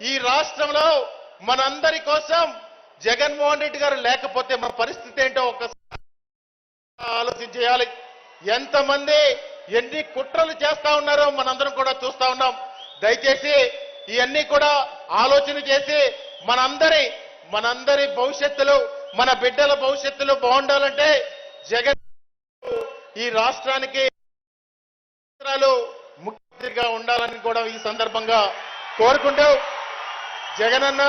ఈ రాష్ట్రంలో మనందరి కోసం జగన్మోహన్ రెడ్డి గారు లేకపోతే మన పరిస్థితి ఏంటో ఒక్కసారి ఆలోచన చేయాలి. ఎంతమంది ఎన్ని కుట్రలు చేస్తా ఉన్నారో మనందరం కూడా చూస్తా ఉన్నాం. దయచేసి ఇవన్నీ కూడా ఆలోచన చేసి మనందరి మనందరి భవిష్యత్తులో మన బిడ్డల భవిష్యత్తులో బాగుండాలంటే జగన్ ఈ రాష్ట్రానికి సంవత్సరాలు ముఖ్యమంత్రిగా ఉండాలని కూడా ఈ సందర్భంగా కోరుకుంటూ జగనన్న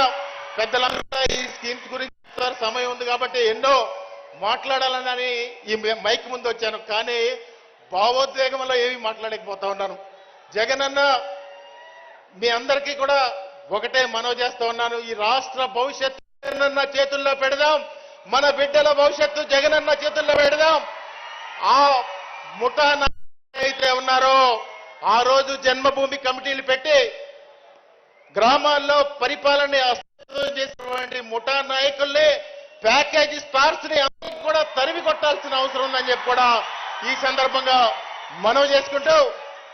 పెద్దలందరూ ఈ స్కీమ్స్ గురించి సమయం ఉంది కాబట్టి ఎన్నో మాట్లాడాలని ఈ మైక్ ముందు వచ్చాను. కానీ భావోద్వేగంలో ఏమి మాట్లాడకపోతా ఉన్నాను. జగనన్న మీ అందరికీ కూడా ఒకటే మనవి చేస్తా ఉన్నాను. ఈ రాష్ట్ర భవిష్యత్తు జగనన్న చేతుల్లో పెడదాం. మన బిడ్డల భవిష్యత్తు జగనన్న చేతుల్లో పెడదాం. ఆ ముఠా అయితే ఉన్నారో ఆ రోజు జన్మభూమి కమిటీలు పెట్టి గ్రామాల్లో పరిపాలన అస్తవ్యస్తం చేసినటువంటి ముఠా నాయకులే ప్యాకేజీ స్టార్స్ని కూడా తరిమి కొట్టాల్సిన అవసరం ఉందని చెప్పి కూడా ఈ సందర్భంగా మనం చేసుకుంటూ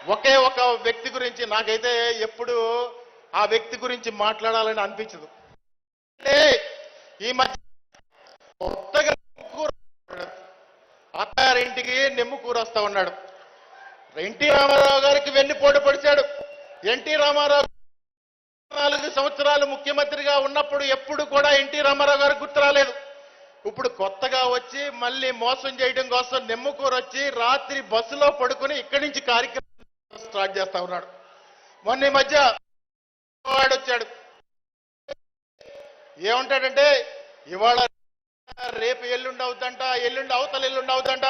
ఒకే ఒక వ్యక్తి గురించి నాకైతే ఎప్పుడు ఆ వ్యక్తి గురించి మాట్లాడాలని అనిపించదు. అంటే ఈ మధ్య కొత్తగా అత్తగారింటికి అత్తారింటికి కూర వస్తా ఉన్నాడు. ఎన్టీ రామారావు గారికి వెన్నుపోటు పొడిచాడు. ఎన్టీ రామారావు నాలుగు సంవత్సరాలు ముఖ్యమంత్రిగా ఉన్నప్పుడు ఎప్పుడు కూడా ఎన్టీ రామారావు గారు గుర్తు రాలేదు ఇప్పుడు కొత్తగా వచ్చి మళ్ళీ మోసం చేయడం కోసం నెమ్ముకూరు వచ్చి రాత్రి బస్సులో పడుకుని ఇక్కడి నుంచి కార్యక్రమం స్టార్ట్ చేస్తా ఉన్నాడు. మొన్న ఈ మధ్య వాడు వచ్చాడు. ఏమంటాడంటే ఇవాళ రేపు ఎల్లుండి అవుతంట ఎల్లుండి అవతల ఎల్లుండి అవుతంట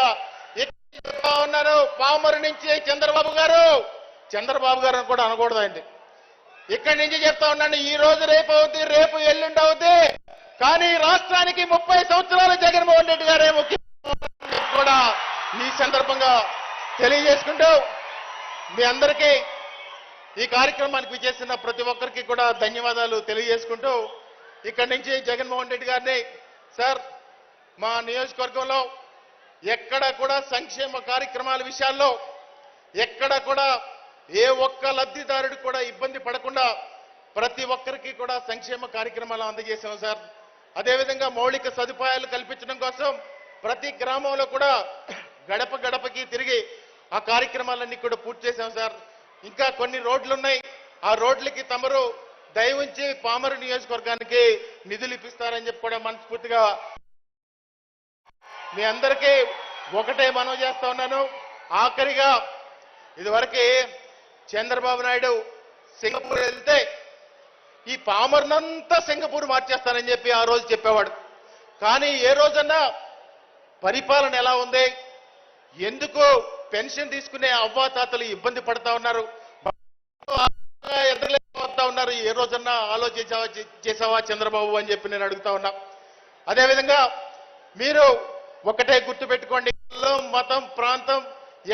ఉన్నారు? పామరు నుంచి చంద్రబాబు గారు. చంద్రబాబు గారు అని కూడా అనకూడదండి ఇక్కడి నుంచి చెప్తా ఉన్నాను ఈ రోజు రేపు అవుద్ది రేపు ఎల్లుండి అవుద్ది. కానీ రాష్ట్రానికి ముప్పై సంవత్సరాలు జగన్మోహన్ రెడ్డి గారే ముఖ్యమంత్రి కూడా ఈ సందర్భంగా తెలియజేసుకుంటూ మీ అందరికీ ఈ కార్యక్రమానికి విచేసిన ప్రతి ఒక్కరికి కూడా ధన్యవాదాలు తెలియజేసుకుంటూ ఇక్కడి నుంచి జగన్మోహన్ రెడ్డి గారిని సార్ మా నియోజకవర్గంలో ఎక్కడ కూడా సంక్షేమ కార్యక్రమాల విషయాల్లో ఎక్కడ కూడా ఏ ఒక్క లబ్ధిదారుడు కూడా ఇబ్బంది పడకుండా ప్రతి ఒక్కరికి కూడా సంక్షేమ కార్యక్రమాలు అందజేశాం సార్. అదేవిధంగా మౌలిక సదుపాయాలు కల్పించడం కోసం ప్రతి గ్రామంలో కూడా గడప గడపకి తిరిగి ఆ కార్యక్రమాలన్నీ కూడా పూర్తి చేశాం సార్. ఇంకా కొన్ని రోడ్లు ఉన్నాయి ఆ రోడ్లకి తమరు దయవుంచి పామరు నియోజకవర్గానికి నిధులు ఇప్పిస్తారని చెప్పి కూడా మనస్ఫూర్తిగా మీ అందరికీ ఒకటే మనవి చేస్తా ఉన్నాను. ఆఖరిగా ఇదివరకే చంద్రబాబు నాయుడు సింగపూర్ వెళ్తే ఈ పామర్నంతా సింగపూర్ మార్చేస్తానని చెప్పి ఆ రోజు చెప్పేవాడు. కానీ ఏ రోజన్నా పరిపాలన ఎలా ఉంది? ఎందుకు పెన్షన్ తీసుకునే అవ్వాతాతలు ఇబ్బంది పడతా ఉన్నారు. ఎదురులేకపోతా ఉన్నారు. ఏ రోజన్నా ఆలోచించావా చేసావా చంద్రబాబు అని చెప్పి నేను అడుగుతా ఉన్నా. అదేవిధంగా మీరు ఒకటే గుర్తు పెట్టుకోండి మతం ప్రాంతం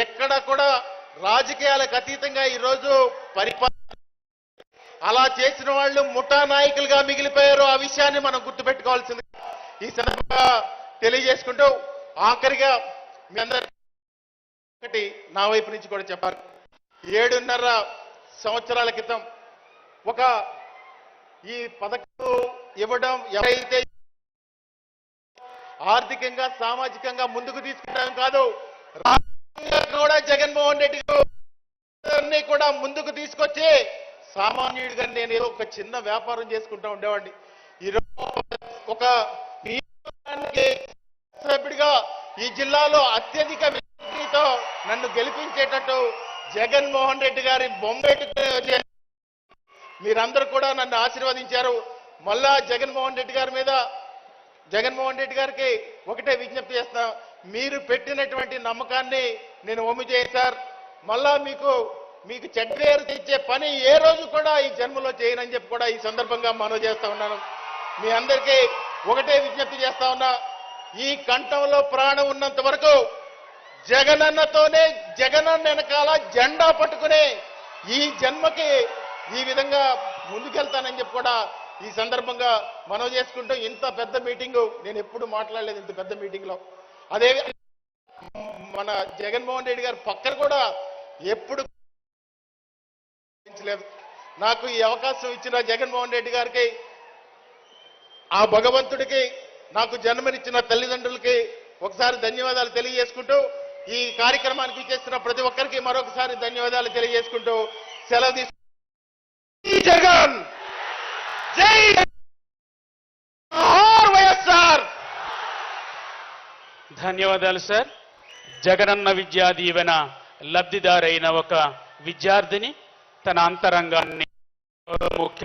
ఎక్కడ కూడా రాజకీయాలకు అతీతంగా ఈరోజు పరిపాలన. అలా చేసిన వాళ్ళు ముఠా నాయకులుగా మిగిలిపోయారు ఆ విషయాన్ని మనం గుర్తుపెట్టుకోవాల్సింది. ఈ సందర్భంగా తెలియజేసుకుంటూ ఆఖరిగా మీ అందరి ఒకటి నా వైపు నుంచి కూడా చెప్పారు ఏడున్నర సంవత్సరాల క్రితం ఒక ఈ పథకం ఇవ్వడం ఎవరైతే ఆర్థికంగా సామాజికంగా ముందుకు తీసుకుంటాం కాదు కూడా జగన్మోహన్ రెడ్డి గారిని కూడా ముందుకు తీసుకొచ్చి సామాన్యుడిగా నేను ఏదో ఒక చిన్న వ్యాపారం చేసుకుంటా ఉండేవాడిని. ఈరోజు ఒక సభ్యుడిగా ఈ జిల్లాలో అత్యధిక మెజారిటీతో నన్ను గెలిపించేటట్టు జగన్మోహన్ రెడ్డి గారి బొమ్మెట్టుకునే మీరందరూ కూడా నన్ను ఆశీర్వదించారు. మళ్ళా జగన్మోహన్ రెడ్డి గారి మీద జగన్మోహన్ రెడ్డి గారికి ఒకటే విజ్ఞప్తి చేస్తాం మీరు పెట్టినటువంటి నమ్మకాన్ని నేను ఒమ్మి చేయను సార్. మళ్ళా మీకు మీకు చెడ్డేరు తెచ్చే పని ఏ రోజు కూడా ఈ జన్మలో చేయనని చెప్పి కూడా ఈ సందర్భంగా మనవి చేస్తా ఉన్నాను. మీ అందరికీ ఒకటే విజ్ఞప్తి చేస్తా ఉన్నా. ఈ కంఠంలో ప్రాణం ఉన్నంత వరకు జగనన్నతోనే జగనన్న వెనకాల జెండా పట్టుకునే ఈ జన్మకి ఈ విధంగా ముందుకెళ్తానని చెప్పి కూడా ఈ సందర్భంగా మనవి చేసుకుంటూ ఇంత పెద్ద మీటింగు నేను ఎప్పుడు మాట్లాడలేదు ఇంత పెద్ద మీటింగ్లో అదే మన జగన్మోహన్ రెడ్డి గారు పక్కన కూడా ఎప్పుడు నాకు ఈ అవకాశం ఇచ్చిన జగన్మోహన్ రెడ్డి గారికి ఆ భగవంతుడికి నాకు జన్మనిచ్చిన తల్లిదండ్రులకి ఒకసారి ధన్యవాదాలు తెలియజేసుకుంటూ ఈ కార్యక్రమానికి చేస్తున్న ప్రతి ఒక్కరికి మరొకసారి ధన్యవాదాలు తెలియజేసుకుంటూ సెలవు తీసుకు జగన్! జై వైఎస్ఆర్! ధన్యవాదాలు సార్. జగనన్న విద్యా దీవెన లబ్ధిదారైన ఒక విద్యార్థిని తన అంతరంగాన్ని ముఖ్య